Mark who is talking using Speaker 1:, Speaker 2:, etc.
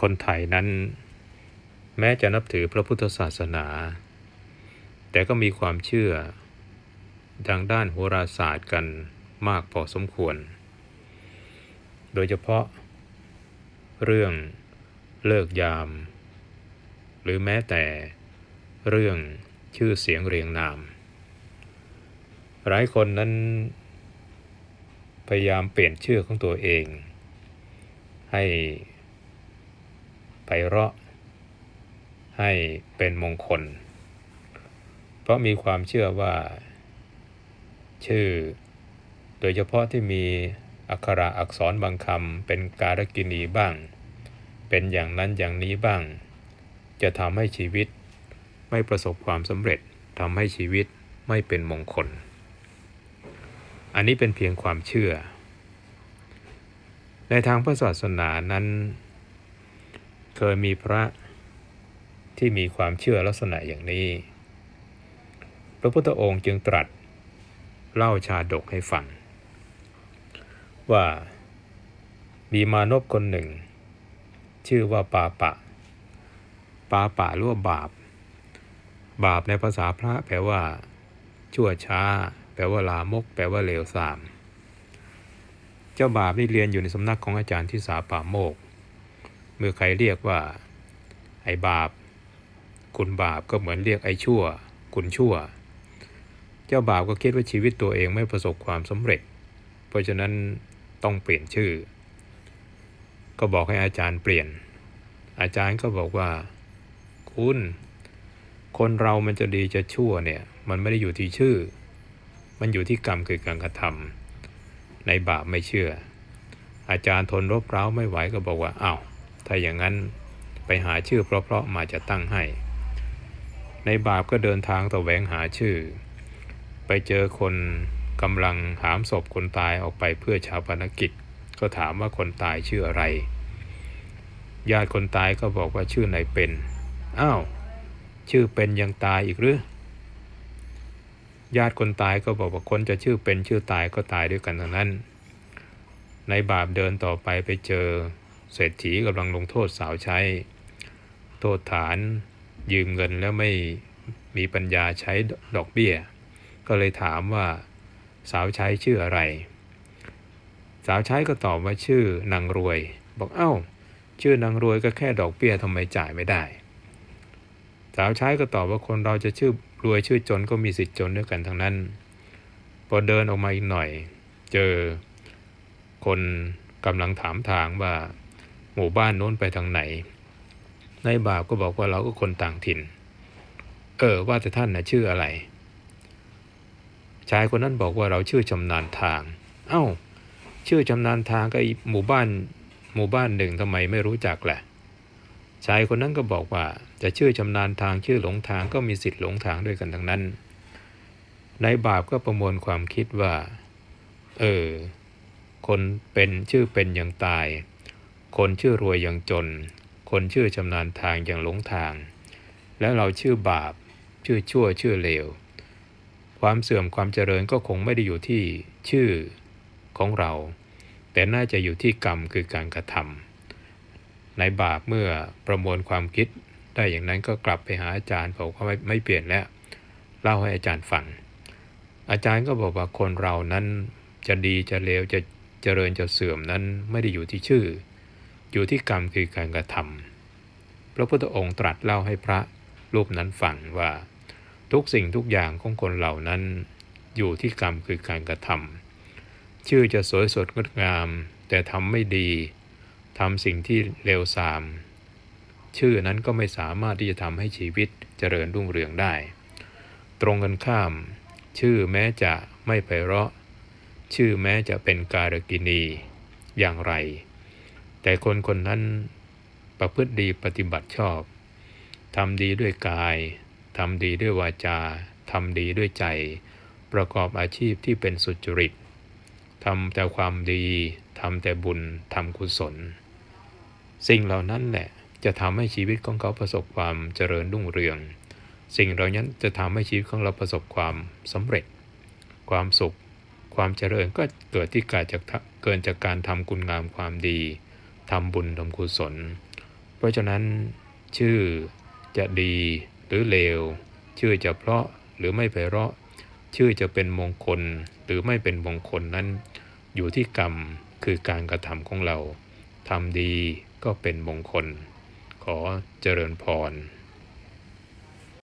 Speaker 1: คนไทยนั้น แม้จะนับถือพระพุทธศาสนา แต่ก็มีความเชื่อทางด้านโหราศาสตร์กันมากพอสมควร โดยเฉพาะ เรื่องเลิกยาม หรือแม้แต่เรื่องชื่อเสียงเรียงนาม หลายคนนั้น พยายามเปลี่ยนชื่อของตัวเอง ให้ ไพเราะ ให้เป็นมงคล เพราะมีความเชื่อว่า ชื่อ โดยเฉพาะที่มีอักขระอักษรบางคำเป็นการกินีบ้าง เป็นอย่างนั้นอย่างนี้บ้าง จะทำให้ชีวิตไม่ประสบความสำเร็จทำให้ชีวิตไม่เป็นมงคล อันนี้เป็นเพียงความเชื่อ ในทางพระศาสนานั้น เคยมีพระที่มีความเชื่อลักษณะอย่างนี้ พระพุทธองค์จึงตรัสเล่าชาดกให้ฟัง ว่ามีมานพคนหนึ่ง ชื่อว่าปาปะ ปาปะรือว่าบาป บาปในภาษาพระแปลว่า ชั่วช้า แปลว่าลามก แปลว่าเลวทราม เจ้าบาปนี่เรียนอยู่ในสำนักของอาจารย์ที่สาป่าโมก เมื่อใครเรียกว่า ไอ้บาป คุณบาปก็เหมือนเรียกไอ้ชั่ว คุณชั่ว เจ้าบาปก็คิดว่าชีวิตตัวเองไม่ประสบความสำเร็จ เพราะฉะนั้นต้องเปลี่ยนชื่อ ก็บอกให้อาจารย์เปลี่ยน อาจารย์ก็บอกว่า คุณ คนเรามันจะดีจะชั่วเนี่ย มันไม่ได้อยู่ที่ชื่อ มันอยู่ที่กรรมคือการกระทำในบาปไม่เชื่อ อาจารย์ทนรบเร้าไม่ไหวก็บอกว่าอ้าว ถ้าอย่างนั้นไปหาชื่อเพราะๆมาจะตั้งให้ ในบาปก็เดินทางตะแหวงหาชื่อ ไปเจอคนกำลังหามศพคนตายออกไปเพื่อชาวปนกิจ ก็ถามว่าคนตายชื่ออะไร ญาติคนตายก็บอกว่าชื่อนายเป็น อ้าว ชื่อเป็นยังตายอีกหรือ ญาติคนตายก็บอกว่าคนจะชื่อเป็นชื่อตายก็ตายด้วยกันทั้งนั้น ในบาปเดินต่อไปไปเจอ เศรษฐีกำลังลงโทษสาวใช้ โทษฐานยืมเงินแล้วไม่มีปัญญาใช้ดอกเบี้ย ก็เลยถามว่าสาวใช้ชื่ออะไร สาวใช้ก็ตอบว่าชื่อนางรวย บอกเอ้า ชื่อนางรวยก็แค่ดอกเบี้ยทำไมจ่ายไม่ได้ สาวใช้ก็ตอบว่าคนเราจะชื่อรวยชื่อจนก็มีสิทธิ์จนด้วยกันทั้งนั้น พอเดินออกมาอีกหน่อย เจอคนกำลังถามทางว่า หมู่บ้านโน้นไปทางไหนนายบาปก็บอกว่าเราก็คนต่างถิ่น เออว่าแต่ท่านนะชื่ออะไร ชายคนนั้นบอกว่าเราชื่อชำนาญทาง เอ้า ชื่อชำนาญทางก็หมู่บ้านหมู่บ้านหนึ่งทำไมไม่รู้จักแหละ ชายคนนั้นก็บอกว่า จะชื่อชำนาญทางชื่อหลงทางก็มีสิทธิ์หลงทางด้วยกันทั้งนั้นนายบาปก็ประมวลความคิดว่า เออ คนเป็นชื่อเป็นอย่างตาย คนชื่อรวยอย่างจน คนชื่อชำนาญทางอย่างหลงทาง แล้วเราชื่อบาป ชื่อชั่วชื่อเลว ความเสื่อมความเจริญก็คงไม่ได้อยู่ที่ชื่อของเรา แต่น่าจะอยู่ที่กรรมคือการกระทำในบาปเมื่อประมวลความคิดได้อย่างนั้นก็กลับไปหาอาจารย์บอกว่าไม่ไม่เปลี่ยนแล้ว เล่าให้อาจารย์ฟัง อาจารย์ก็บอกว่าคนเรานั้นจะดีจะเลวจะเจริญจะเสื่อมนั้นไม่ได้อยู่ที่ชื่อ อยู่ที่กรรมคือการกระทำพระพุทธองค์ตรัสเล่าให้พระรูปนั้นฟังว่า ทุกสิ่งทุกอย่างของคนเหล่านั้น อยู่ที่กรรมคือการกระทำชื่อจะสวยสดงดงาม แต่ทำไม่ดีทำสิ่งที่เลวทราม ชื่อนั้นก็ไม่สามารถที่จะทำให้ชีวิตเจริญรุ่งเรืองได้ ตรงกันข้าม ชื่อแม้จะไม่ไพเราะ ชื่อแม้จะเป็นการกินี อย่างไร แต่คนคนนั้นประพฤติดีปฏิบัติชอบทำดีด้วยกายทำดีด้วยวาจาทำดีด้วยใจ ประกอบอาชีพที่เป็นสุจริตทำแต่ความดีทำแต่บุญทำกุศล สิ่งเหล่านั้นแหละจะทำให้ชีวิตของเขาประสบความเจริญรุ่งเรือง สิ่งเหล่านั้นจะทำให้ชีวิตของเราประสบความสำเร็จ ความสุข ความเจริญก็เกิดที่การจากเกินจากการทำคุณงามความดี ทำบุญทำกุศล เพราะฉะนั้นชื่อจะดีหรือเลว ชื่อจะเพราะหรือไม่ไพเราะ ชื่อจะเป็นมงคลหรือไม่เป็นมงคลนั้น อยู่ที่กรรมคือการกระทำของเราทำดีก็เป็นมงคล ขอเจริญพร